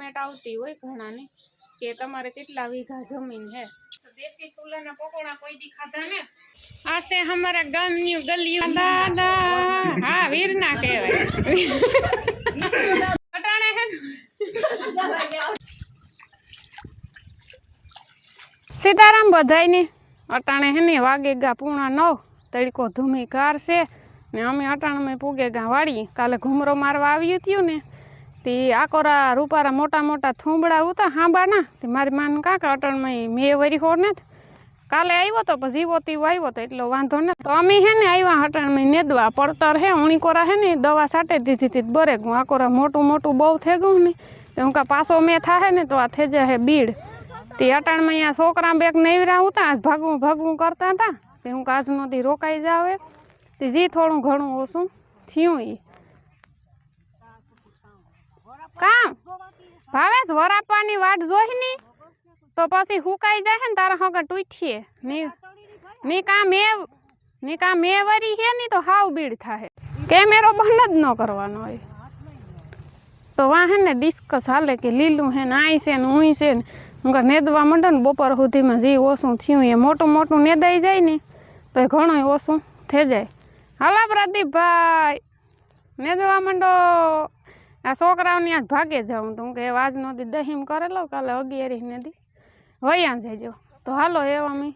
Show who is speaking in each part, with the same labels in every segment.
Speaker 1: Comment આવતી હોય ઘણાની કે તમારે કેટલા વીઘા જમીન છે. દેશી ચૂલાના પકોડા કોઈ દી ખાધા ને? આ છે અમારા ગામની ગલીઓ. દાદા હા વીરના કહેવાય. અટાણે હે ને? સીતારામ બધાયને અટાણે હે ને વાગે ગા પૂણા નવ તડકો ધૂમી કાર છે ને અમે અટાણે પૂગે ગા વાળી કાલે ઘૂમરો મારવા આવ્યું થયું ને તે આકોરા રૂપારા મોટા મોટા થૂંબડા ઉતા હાંબાના તે મારી માન કાકા અટણમાં મેં વરી હો ને કાલે આવ્યો તો પછી જીવો તીવો આવ્યો તો એટલો વાંધો ને તો અમે હે ને આવ્યા હટણમાં નેદવા પડતર હે ઉણીકોરા હે ને દવા સાટે દીધી હતી બરે ગયું આકોરા મોટું મોટું બહુ થઈ ગયું ને તો હું કા પાછો મેં થાય ને તો આ થઈ જાય બીડ તે અટાણમાં અહીંયા છોકરા બેગ નેવરા હતા ભાગવું ભાગવું કરતા હતા તે હું કાજ નદી રોકાઈ જાવે તે જી થોડું ઘણું ઓછું થયું ઈ કામ ભાવેશ વરાપાની વાટ જોઈ ની? તો પછી હુકાઈ જાય ને તારા હગર તૂઠીએ ની કામ એ ની કામ એ વરી હે ની તો હાવ બીડ થાય કેમેરો બંધ જ ન કરવાનો હોય. તો વાહે ને ડિસ્કસ હાલે કે લીલું હે ને આઈ છે ને ઉઈ છે ને. હું નેદવા માંડે ને બપોર સુધીમાં જે ઓછું થયું એ મોટું મોટું નેદાઈ જાય ને તો ઘણું ઓછું થઈ જાય. હાલા પ્રદીપભાઈ, નેદવા માંડો. આ છોકરાઓની આજ ભાગે જાઉં તો હું કે આજ નદી દહીમ કરેલો કાલે અગિયારી નદી વયા જજો. તો હાલો એવા અમે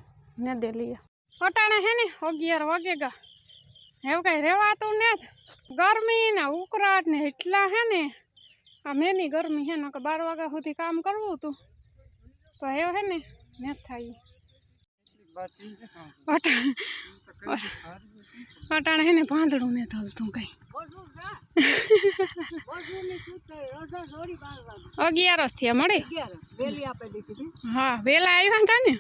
Speaker 1: નદી લઈએ. અટાણે હે ને અગિયાર વાગે ગા. એવું કઈ રહેવાતું ને ગરમી ને ઉકળાટ ને એટલા હે ને. આ મેની ગરમી હે ને કે બાર વાગ્યા સુધી કામ કરવું હતું તો એવું હે ને ને થાય અટાણે અટાણે હે ને ભાંદડું ને થતું કઈ. અગિયાર જ થયા મળી? હા, વેલા આવ્યા હતા ને?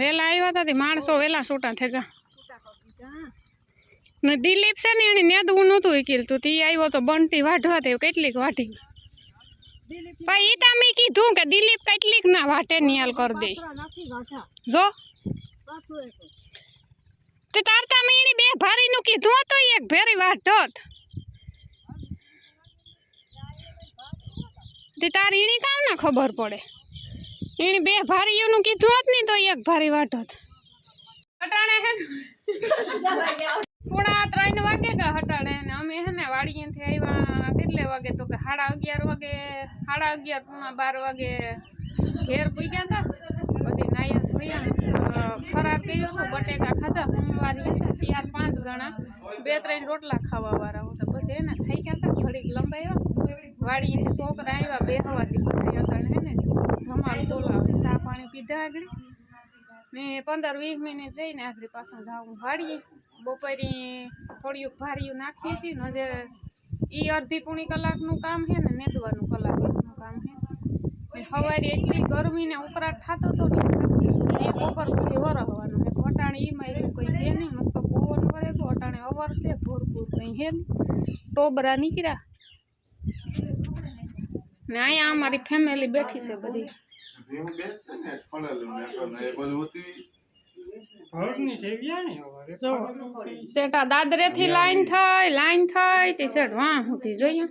Speaker 1: વેલા આવ્યા હતા માણસો વેલા છૂટા થયા. ને દિલીપ છે ને એને નેદવું નહોતું કીધું તે આવ્યો તો બંટી વાઢવા તે કેટલીક વાટી ભાઈ, ઈ તમે કીધું કે દિલીપ કેટલીક ના વાટે નિયાલ કરી દે. જો. તે તારતા મીણી બે ભારીનું કીધું હતું, એક ભેરી વાઢોત તે તારી ઈણી કામ ના ખબર પડે? એની બે ભારીઓનું કીધું હોત ને તો એક ભારી વાઢોત અટાણે હે પોણા ત્રણ વાગે કે હટાણે ને? અમે હે ને વાડીએથી આવ્યા કેટલે વાગે તો કે સાડા અગિયાર વાગે, સાડા અગિયાર પૂણા બાર વાગે ઘેર પૂગ્યા હતા પછી નાયા ધોયા ફરાર કર્યો હતો બટેકા ખાધા હતા ચાર પાંચ જણા, બે ત્રણ રોટલા ખાવા વાળા હતા. પછી એના થઈ ગયા હતા ઘડીક લંબાવ્યા વાડીએથી છોકરા આવ્યા બે હવાથી બધા હતા ને ધમાલ બોલાવે, ચા પાણી પીધા આગળ. ને પંદર વીસ મિનિટ જઈને આખરી પાછું જાવું વાળીએ બપોરે થોડીક ભારીયું નાખી હતી ને જે એ અડધી પૂણી કલાકનું કામ છે ને, નેદવાનું કલાક ને સવારે એટલી ગરમી ને ઉકળાટ થતો હતો ને એ બપોર પછી વરહવાનું ને અટાણે એમાં એવું કંઈ છે નહીં. મસ્ત પવન વરે તો અટાણે અવર છે ભરપૂર કંઈ છે નહીં. ટોબરા નીકળ્યા. ને અહીંયા અમારી ફેમિલી બેઠી છે બધી.
Speaker 2: ભીમ બેસશે ને પડેલું ને તો ને એ બધું ઉતરી.
Speaker 3: ઘરની સેવિયાણી અમારે?
Speaker 1: જો. સેટા દાદરેથી લાઈન થઈ લાઈન થઈ તે સેટ વાહ સુધી જોયું.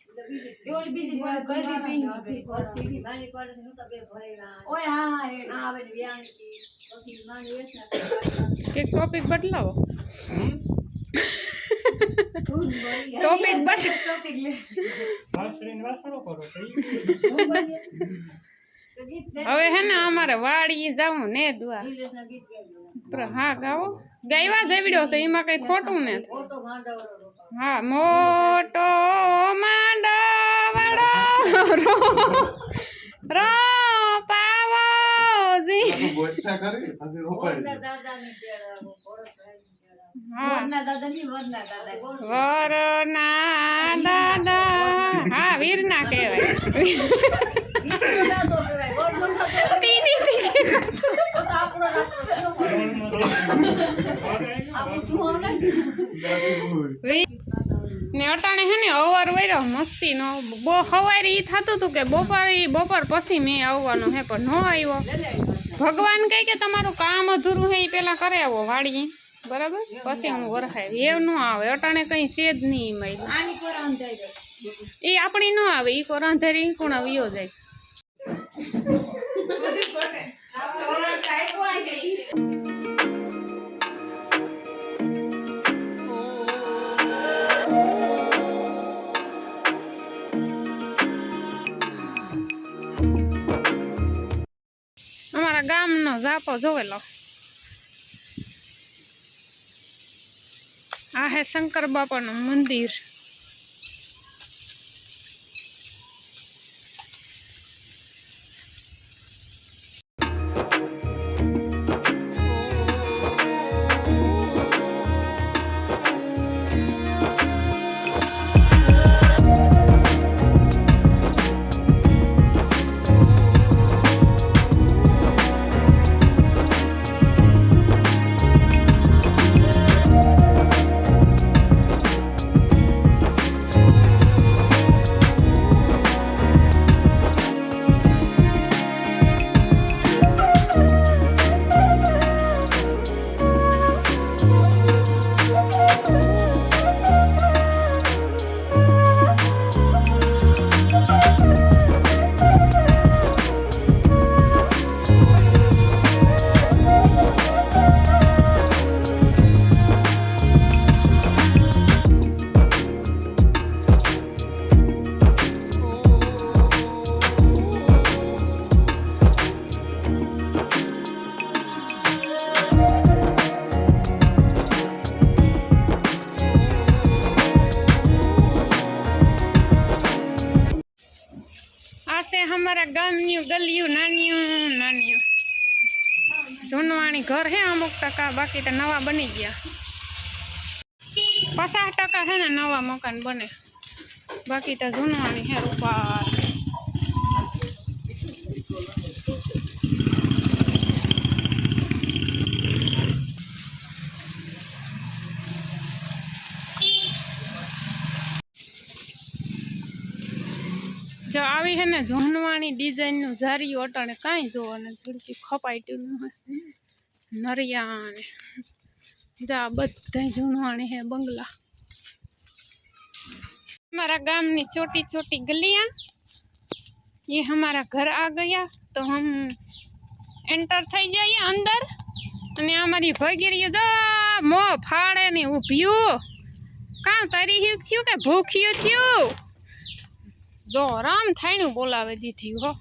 Speaker 1: એક ટોપિક બદલાવો ટોપિક બદ
Speaker 3: વાસળીને વાસણો કરો તો ઈ
Speaker 1: હવે હે ને અમારે વાડી જાવું ને દુઆ હા ગાવો ગાયવા જેવડ્યો છે એમાં કઈ ખોટું નથી હા મોટો માંડવડો રો રો પાવોજી
Speaker 2: આનું ગોઠતા કરી પછી રોપાઈ
Speaker 1: હા. વરના દાદા. હા વીરના કહેવાય. તીની અટાણે હે ને અવાર વૈરો મસ્તી નો બો હવારે ઈ થતું હતું કે બપોર બપોર પછી મેં આવવાનું હે પણ ન આવ્યો. ભગવાન કહે કે તમારું કામ અધૂરું હે એ પેલા કરે આવો વાડી બરાબર? પછી હું વરખાય એ ન આવે. અટાણે કઈ છે જ નહીં મય એ આપણી ન આવે. ઈ કો રાંધેરી કોણ વિયો જાય. અમારા ગામનો ઝાપો જોવેલો. આ હે શંકર બાપાનું મંદિર. જૂનવાણી ઘર હે અમુક ટકા, બાકી તો નવા બની ગયા. પચાસ ટકા છે ને નવા મકાન બને. બાકી તો જૂનવાણી હે રૂપાર જો આવી હે ને જોહનવાણી ડિઝાઇનનું ઝારિયું અટાણે કાંઈ જોવો ને ઝુડકી ખપાઈટ્યું નરિયાને. જા બધા જૂનવાણી હે, બંગલા. અમારા ગામની છોટી છોટી ગલિયા. એ હમારા ઘર આ ગયા તો હમ એન્ટર થઈ જઈએ અંદર. અને અમારી ભગીરી જો, મો ફાળે ને ઉભ્યું કાં તરી થયું કે ભૂખ્યું થયું? જો રામ થાયણું બોલાવે દીધી, હો.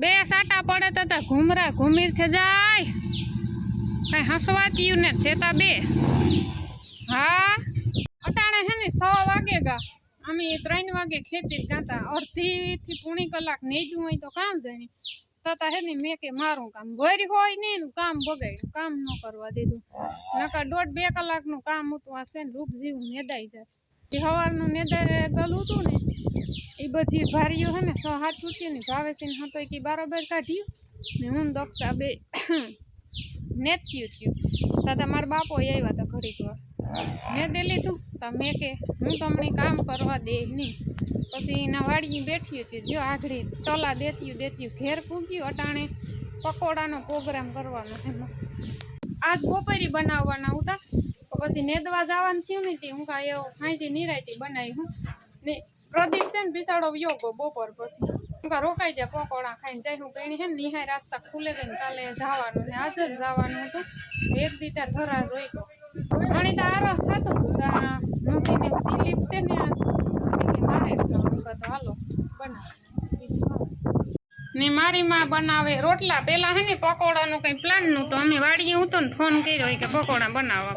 Speaker 1: બે સાટા પડે તો તા ઘૂમરા ઘૂમીર થઈ જાય. કઈ હસવાતીયું ને છેતા બે. હા? અટાણે છે ને સો વાગે ગા. અમે ત્રણ વાગે ખેતી ગાતા. અડધી થી પૂણી કલાક નેજું હોય તો કામ જાય તતા હે ને મેં કે મારું કામ ભરી હોય ને એનું કામ બગાડ્યું. કામ ન કરવા દીધું. નકર દોઢ બે કલાકનું કામ હતું, આ છે ને રૂપ જેવું મેદાઈ જાય. જે સવારનું નેદાય ગલું હતું ને, એ બધી ભારીઓ હે ને, સો હાથ છૂટ્યું ને, ભાવે છે ને હતો કે બારોબર કાઢ્યું ને હું ને દક્ષા બે નેત્યું થયું. દાદા, મારા બાપો આવ્યા હતા ઘડીક વાર. મેં દે લીધું, તો મેં કે, હું તમને કામ કરવા દે નહીં. પછી એના વાડી બેઠી હતી, જો આગળ તલા દેત્યું દેત્યું, ઘેર પૂગ્યું, અટાણે પકોડાનો પ્રોગ્રામ કરવાનો છે મસ્ત. આજ બપોરી બનાવવાના હતા. પછી નેદવા જવાનું થયું ને તે હું કાંઈ એવો ખાંચી નિરાયતી બનાવી હું. ને પ્રદીપ છે ને બિસાડો યોગો બપોર પછી. હું કાં રોકાઈ જાય પકોડા ખાઈને જાય હું પેણી છે ને નિહાય રાસ્તા ખુલે છે ને કાલે જવાનું ને આજે જ જવાનું હતું. એક દી ધરા રોઈ ગયો ઘણી તો આરસ થતું હતું ત્યાં મૂકીને દિલીપ છે ને મારે તો હાલો, બનાવો. ને મારી માં બનાવે રોટલા. પેલા હે ને પકોડાનું કઈ પ્લાનનું તો અમે વાડીએ હું તો ને ફોન કર્યો કે પકોડા બનાવવા.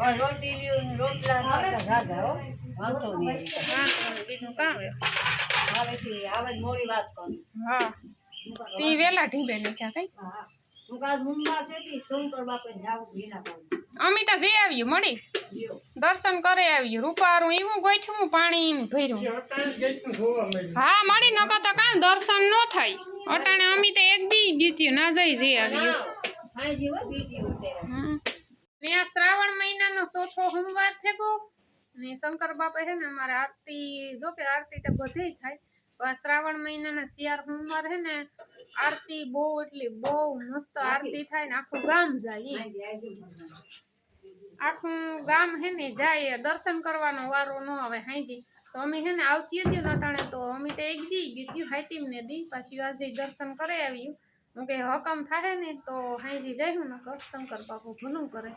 Speaker 1: હા બીજું કામ હા. તી વેલા ઢીબે નીખ્યા કઈ? અમિતા જઈ આવ્યું મળી? દર્શન કરે આવ્યું રૂપારું એવું ગોઠવું પાણી ભર્યું. હા મળી નકર તો કામ દર્શન ન થાય. અટાણે અમિતા એક દી દીધું ના જાય જઈ આવ્યું. ને આ શ્રાવણ મહિનાનો ચોથો સોમવાર થયો ને શંકર બાપા છે ને અમારે આરતી, જો કે આરતી તો બધે થાય. પણ આ શ્રાવણ મહિનાના શિયાળ સોમવાર છે ને, આરતી બહુ એટલી બહુ મસ્ત આરતી થાય ને આખું ગામ જાય આખું ગામ હે ને જાય, દર્શન કરવાનો વારો ન આવે હાઈજી તો અમે હે ને આવતી હતી નટાણે તો અમે તો એક દી ગયું હાઈટીમ ને દી. પાછી આજે દર્શન કરે આવ્યું હું કે હકમ થાય ને તો હાઈજી જઈશું ને શંકર બાપુ ભલું કરે.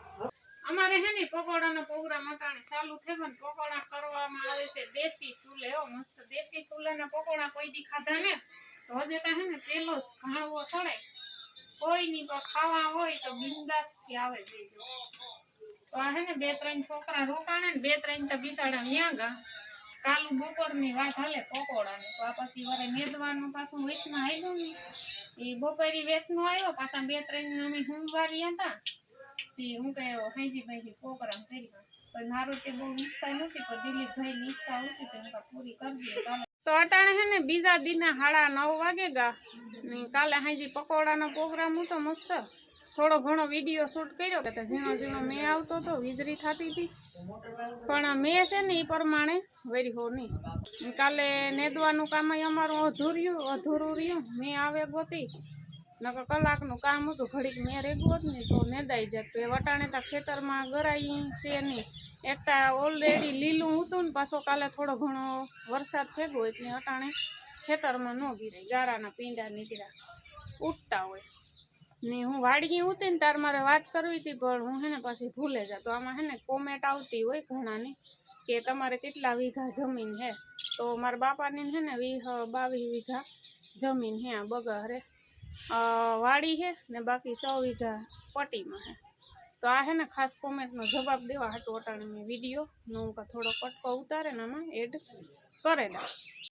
Speaker 1: અમારે હે ને પકોડાનો પ્રોગ્રામ અટાણે ચાલુ થયો ને પકોડા કરવામાં આવે છે દેશી ચૂલે હો, મસ્ત દેશી ચૂલાના પકોડા કોઈ દી ખાધા ને તો હજે તો હે ને પેલો જ ઘાણવો કોઈ ની પણ ખાવા હોય તો બિંદાસથી આવે જઈજો તો આ હે ને બે ત્રણ છોકરા રોકાણે ને બે ત્રણ તો બિતાડા અહીંયા ગા. કાલુ બપોરની વાત હાલે પકોડાની, તો આ પછી વરે મેદવાનું પાછું વેચમાં આવ્યું ને. એ બપોરી વેચનો આવ્યો પાછા બે ત્રણ અમે સોમવારી હતા તે હું કહ્યો હાઈજી ભાઈજી પ્રોગ્રામ કરી પણ મારું તે બહુ ઈચ્છા નથી, પણ દિલીપભાઈ ની ઈચ્છા હતી તો હું પૂરી કરી તો અટાણે હે ને બીજા દિના હાડા નવ વાગે ગા. કાલે હાઈજી પકોડાનો પ્રોગ્રામ હતો મસ્ત. થોડો ઘણો વીડિયો શૂટ કર્યો. કે ઝીણો ઝીણો મેં આવતો હતો વીજળી થતી હતી પણ મેં છે ને એ પ્રમાણે વેરી હો નહીં કાલે નેદવાનું કામ અમારું અધૂર્યું, અધૂરું રહ્યું. મેં આવે ગોતી. નકર કલાકનું કામ હતું, ઘડીક મેં રેગવું હોત ને તો નેદાઈ જાત. તો એ વટાણે તા ખેતરમાં ગરાઈ છે નહીં એકતા ઓલરેડી લીલું હતું ને, પાછો કાલે થોડો ઘણો વરસાદ થયો એટલે અટાણે ખેતરમાં ન ગીરાય. ગારાના પીંડા નીકળ્યા. ઉઠતા હોય. ને હું વાડગી ઉતી ને તાર મારે વાત કરવી હતી પણ હું હે ને પાછી ભૂલે જા. તો આમાં હે ને કોમેન્ટ આવતી હોય ઘણાની કે તમારે કેટલા વીઘા જમીન હે. તો મારા બાપાની હે ને વીસ બાવીસ વીઘા જમીન હે આ બગારે. અ, વાડી હે ને બાકી સો વીઘા પટીમાં હે. તો આ હે ને ખાસ કોમેન્ટનો જવાબ દેવા હાટું અટાણે મેં વીડિયો. નો થોડો કટકો ઉતારે ને આમાં એડ કરે દા